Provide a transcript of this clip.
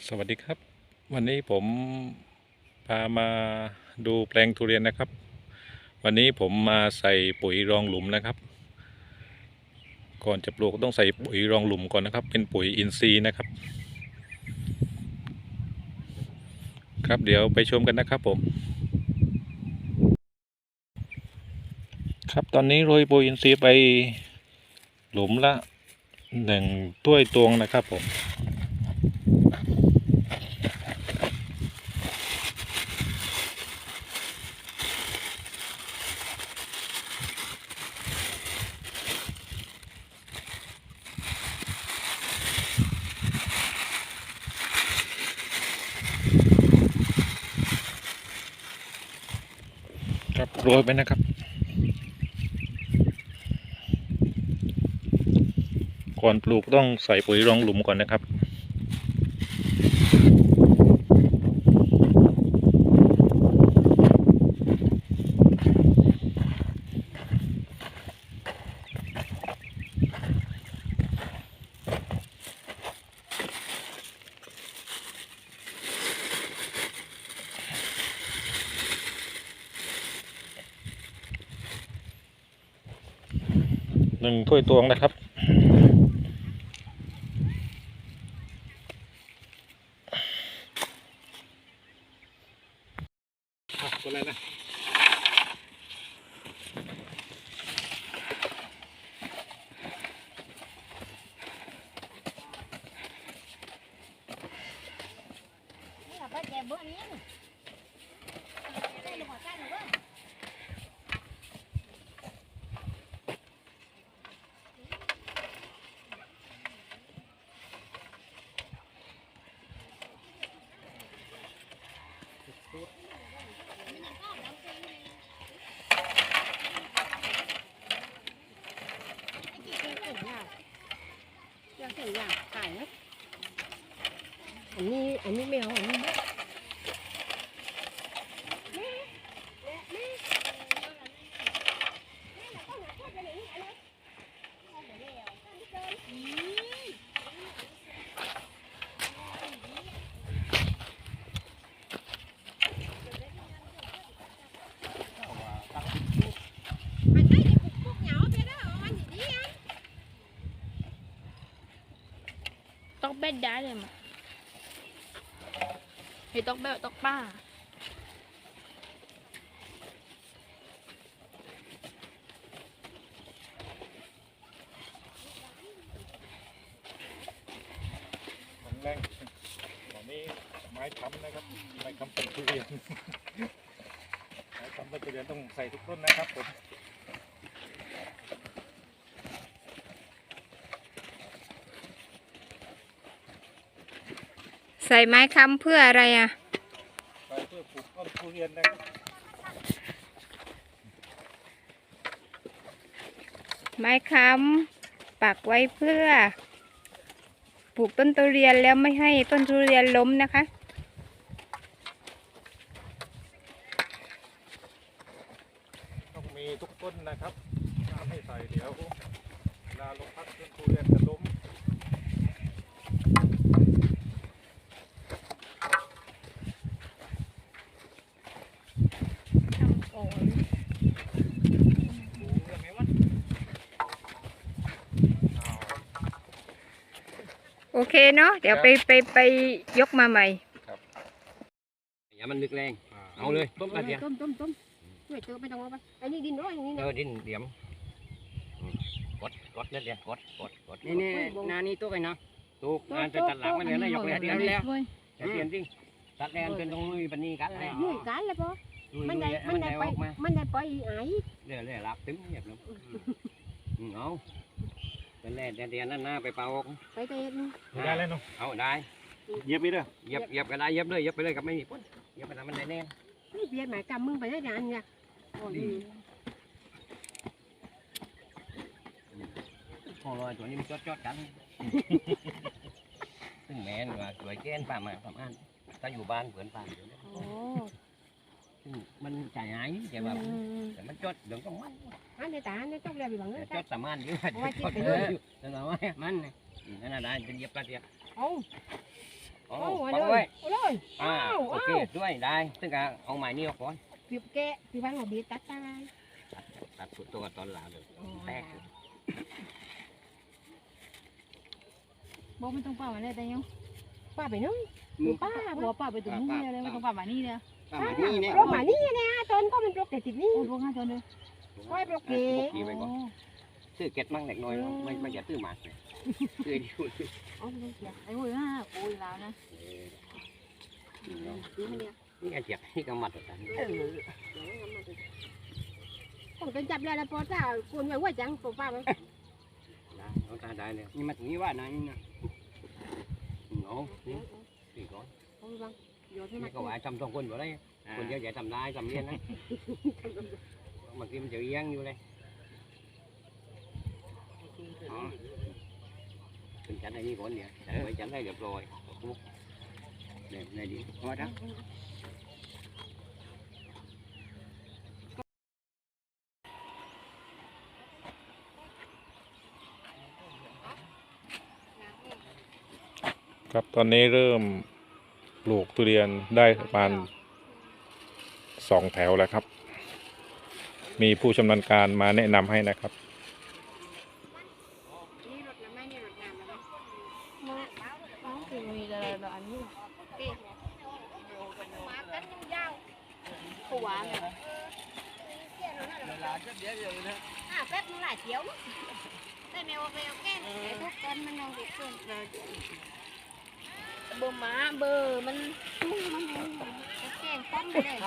สวัสดีครับ วันนี้ผมพามาดูแปลงทุเรียนนะครับ วันนี้ผมมาใส่ปุ๋ยรองหลุมนะครับ ก่อนจะปลูกต้องใส่ปุ๋ยรองหลุมก่อนนะครับ เป็นปุ๋ยอินทรีย์นะครับ ครับเดี๋ยวไปชมกันนะครับผม ครับตอนนี้โรยปุ๋ยอินทรีย์ไปหลุมละหนึ่งถ้วยตวงนะครับผม โรยไปนะครับ ก่อนปลูกต้องใส่ปุ๋ยรองหลุมก่อนนะครับ หนึ่งถ้วยตวงนะครับตัวอะไรนะยังเห็นอย่างขายนะ อันนี้อันนี้ไม่เอาอันนี้ไม่ตอกเบ็ดได้เลยมั้ย เฮ้ยตอกเบ็ดตอกป้าของแรงตอนนี้ไม้ค้ำนะครับ ไม้ค้ำเป็นทุเรียน ไม้ค้ำเป็นทุเรียนต้องใส่ทุกต้นนะครับผม ส่ไม้ค้ำเพื่ออะไรอะใส่เพื่อปลูกต้นทุเรียนนะครับไม้ค้ำปักไว้เพื่อปลูกต้นทุเรียนแล้วไม่ให้ต้นทุเรียนล้มนะคะ ต้องมีทุกต้นนะครับถ้าไม่ใส่เดี๋ยวเวลาลงพักต้นทุเรียนจะล้ม โอเคเนาะเดี๋ยวไปไปไปยกมาใหม่อย่ามันนึกแรง เอาเลยต้มกันเดียวต้มต้มต้มช่วยเติมไม่ต้องเอาไปอันนี้ดินร้อยอย่างนี้เอนะอดินเดียมอืมกดกดเล่นเดียวกดกดกดนี่นี่นานี่ตัวไงเนาะถูกงานจะตัดหลังมันเดี๋ยวนะยกเลยเดียวแล้วเดี๋ยวเปลี่ยนจริงตัดแรงจนตรงนู้นปันนี้กันเลยยุ่ยกันแล้วปะลุย มันลุได้ยมัมันนได้ได้ไปออกมามันได้ไปไอ้เรื่อยเรื่อยหลับตึ้มเหยียบลงอืมเอาเป็นแร่เดียวนั่นหน้าไปเป่าออกไปเต้นได้เลยเนาะเอาได้เหยียบไปเด้อเหยียบเหยียบก็ได้เหยียบเลยเหยียบไปเลยกับไม่มีพุ่นเหยียบไปทำมันได้แน่นี่เปลี่ยนหมายกรรมมึงไปได้ยังเนี่ยโอ้ยพอลอยตัวนี้มันจอดจอดกันซึ่งแม่นว่าสวยแก้นป่ามาประมาณถ้าอยู่บ้านเผื่อนป่าอยู่เนี่ยโอ้ซึ่ง มันใจหายแต่ว่าแต่มันจดเดี๋ยวต้องมันอันนี้ตาอันนี้ต้องเรียนไปบังเงิแต่นจดสามานอยู่เอาไว้คิดไปเลเลยยนั่นแหละว่ามันน่ะอืมนั่นน่ะได้เป็นเหยียบปลาเดียวเอาออ๋อเอาไว้ปักเลไว้ยเอาเลยอ่าเอาโอเอาเคด้วยได้ซึ่งก็เอาไม้นี่ออกก่อนพี่แกะพี่บ้านเราบีตัดตายตัดตัวตอนหลังเลยแตกบอกไม่ต้องป่าวันนี้แต่ยังป้าไปนู้นมึงป้าหัวป่าไปตรงนู้นเลยไม่ต้องป่าวันนี้เนี่ย ป้าไม้นี่เนี่ยโรคหมานี่นะตอนก็มันปลกแต่ติดนี่โอ้พวกห้าจนเลยค่อยปลกเกปกติไว้ก่อน ซื้อเก็ตมั่งเล็กน้อยเนาะไม่ไม่อย่าซื้อหมากเลยซื้อดิวเอาไปเสียไอ้โว้ยห้าโอ้ยแล้วนะนเนี่ยนี่ไอ้เจ็บนี่ก็มัดกันเออผมเป็นจับแล้วนะพอถ้าคุณไว้ว่าจังผมป้าไว้ได้เอาตาได้เลยนี่มาถึงนี่ว่านะนี่นะเอานี่สี่ก้อนเอาไปบัง โยนให้นี่มันก็ว่าทำสองคนอยู่ได้ คนเดียวอย่าทำได้ทำเลี้ยนนะบางทีมันจะเอี้ยงอยู่เลยอ๋อเป็นชั้นไอ้นี่ก่อนเนี่ยไว้ชั้นได้เรียบร้อยเนี่ยเนี่ยดีพอจ้ะครับตอนนี้เริ่ม ปลูกทุเรียนได้ประมาณสองแถวแล้วครับ มีผู้ชำนาญการมาแนะนำให้นะครับ นี่รถน้ำไม่นี่รถน้ำนะน้องคือมีแต่ละอันนี้มากันยาวผัวเนี่ยอะแป๊บนึงหลายเที่ยวได้แมวไปเอาแก้ไอ้ทุกคนมันนอนติดต้น เบอร์ม้าเบอร์มันมันแกงต้นเลย